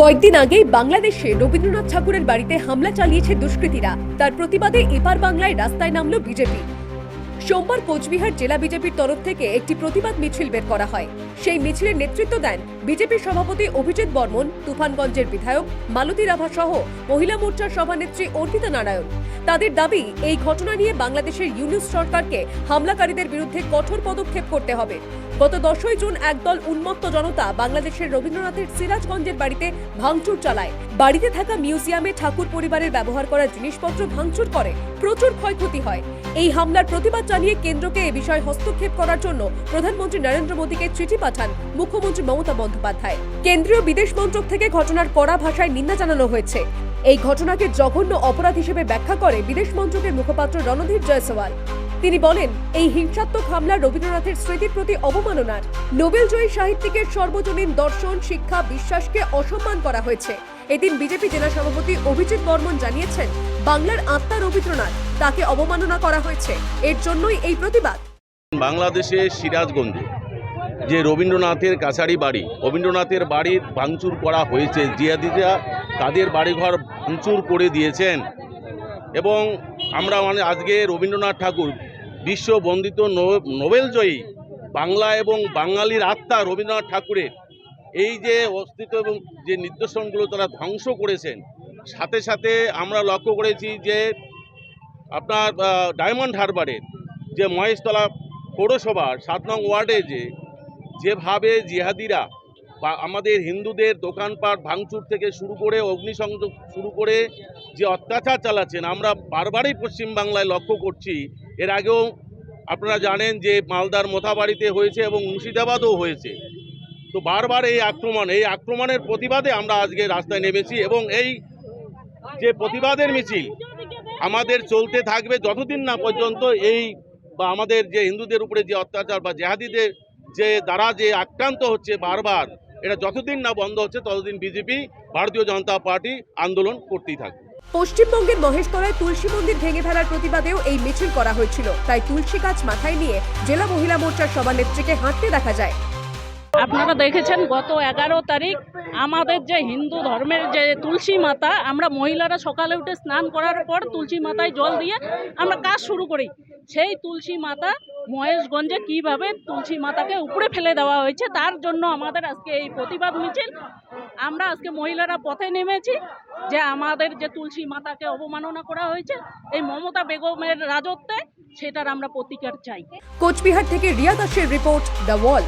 কয়েকদিন আগেই বাংলাদেশে রবীন্দ্রনাথ ঠাকুরের বাড়িতে হামলা চালিয়েছে দুষ্কৃতীরা। তার প্রতিবাদে এপার বাংলায় রাস্তায় নামল বিজেপি। সোমবার কোচবিহার জেলা বিজেপির তরফ থেকে একটি প্রতিবাদ মিছিল বের করা হয়। সেই মিছিলের নেতৃত্ব দেন বিজেপির সভাপতি অভিজিৎ বর্মন, তুফানগঞ্জের বিধায়ক মালতী রাভা সহ মহিলা মোর্চার সভানেত্রী অর্পিতা নারায়ণ। তাদের দাবি, এই ঘটনা নিয়ে বাংলাদেশের ইউনিস সরকারকে হামলাকারীদের বিরুদ্ধে কঠোর পদক্ষেপ করতে হবে। গত দশই জুন একদল উন্মত্ত জনতা বাংলাদেশের রবীন্দ্রনাথের সিরাজগঞ্জের বাড়িতে ভাঙচুর চালায়। বাড়িতে থাকা মিউজিয়ামে ঠাকুর পরিবারের ব্যবহার করা জিনিসপত্র ভাঙচুর করে, প্রচুর ক্ষয়ক্ষতি হয়। এই হামলার প্রতিবাদ জানিয়ে কেন্দ্রকে এ বিষয়ে হস্তক্ষেপ করার জন্য প্রধানমন্ত্রী নরেন্দ্র মোদীকে চিঠি পাঠান মুখ্যমন্ত্রী মমতা বন্দ্যোপাধ্যায়। কেন্দ্রীয় বিদেশ মন্ত্রক থেকে ঘটনার কড়া ভাষায় নিন্দা জানানো হয়েছে। এই ঘটনাকে জঘন্য অপরাধ হিসেবে ব্যাখ্যা করে বিদেশ মন্ত্রকের মুখপাত্র রণধীর জয়সওয়াল। তিনি বলেন, এই হিংসাত্মক হামলা রবীন্দ্রনাথের স্মৃতির প্রতি অবমাননার। নোবেলজয়ী সাহিত্যিকের সর্বজনীন দর্শন, শিক্ষা, বিশ্বাসকে অসম্মান করা হয়েছে। এদিন বিজেপি জেলা সভাপতি অভিজিৎ বর্মন জানিয়েছেন, বাংলার আত্মা রবীন্দ্রনাথ, তাকে অবমাননা করা হয়েছে। এর জন্যই এই প্রতিবাদ। বাংলাদেশের সিরাজগঞ্জে যে রবীন্দ্রনাথের কাছারি বাড়ি, রবীন্দ্রনাথের বাড়ি ভাঙচুর করা হয়েছে জিয়াদিরা তাদের বাড়িঘর ভাঙচুর করে দিয়েছেন। এবং আমরা মানে আজকে রবীন্দ্রনাথ ঠাকুর বিশ্ব বন্দিত নো- নোবেলজয়ী বাংলা এবং বাঙালির আত্মা রবীন্দ্রনাথ ঠাকুরের, এই যে অস্তিত্ব এবং যে নিদর্শনগুলো তারা ধ্বংস করেছেন, সাথে সাথে আমরা লক্ষ্য করেছি যে আপনার ডায়মন্ড হারবারের যে মহেশতলা পৌরসভার সাত নং ওয়ার্ডে যে যেভাবে জিহাদিরা বা আমাদের হিন্দুদের দোকানপাট ভাঙচুর থেকে শুরু করে অগ্নিসংযোগ শুরু করে যে অত্যাচার চালাচ্ছেন, আমরা বারবারই পশ্চিমবাংলায় লক্ষ্য করছি। এর আগেও আপনারা জানেন যে মালদার মোথাবাড়িতে হয়েছে এবং মুর্শিদাবাদও হয়েছে। তো বারবার এই আক্রমণ, এই আক্রমণের প্রতিবাদে আমরা আজকে রাস্তায় নেমেছি এবং এই যে প্রতিবাদের মিছিল আমাদের চলতে থাকবে যতদিন না পর্যন্ত এই বা আমাদের যে হিন্দুদের উপরে যে অত্যাচার বা জেহাদিদের যে দ্বারা যে আক্রান্ত হচ্ছে বারবার এটা যতদিন না বন্ধ হচ্ছে ততদিন বিজেপি ভারতীয় জনতা পার্টি আন্দোলন করতেই থাকবে। পশ্চিমবঙ্গের মহেশতলায় তুলসী মন্দির ভেঙে ফেলার প্রতিবাদেও এই মিছিল করা হয়েছিল। তাই তুলসী গাছ মাথায় নিয়ে জেলা মহিলা মোর্চার সভানেত্রীকে হাঁটতে দেখা যায়। আপনারা দেখেছেন গত এগারো তারিখ আমাদের যে হিন্দু ধর্মের যে তুলসী মাতা আমরা মহিলারা সকালে উঠে স্নান করার পর তুলসী মাতায় জল দিয়ে আমরা কাজ শুরু করি। সেই তুলসী মাতা মহেশগঞ্জে কীভাবে তুলসী মাতাকে উপরে ফেলে দেওয়া হয়েছে, তার জন্য আমাদের আজকে এই প্রতিবাদ মিছিল। আমরা আজকে মহিলারা পথে নেমেছি, যে আমাদের যে তুলসী মাতাকে অবমাননা করা হয়েছে, এই মমতা বেগমের রাজত্বে, সেটার আমরা প্রতিকার চাই। কোচবিহার থেকে রিয়া দাসের রিপোর্ট দ্য ওয়াল।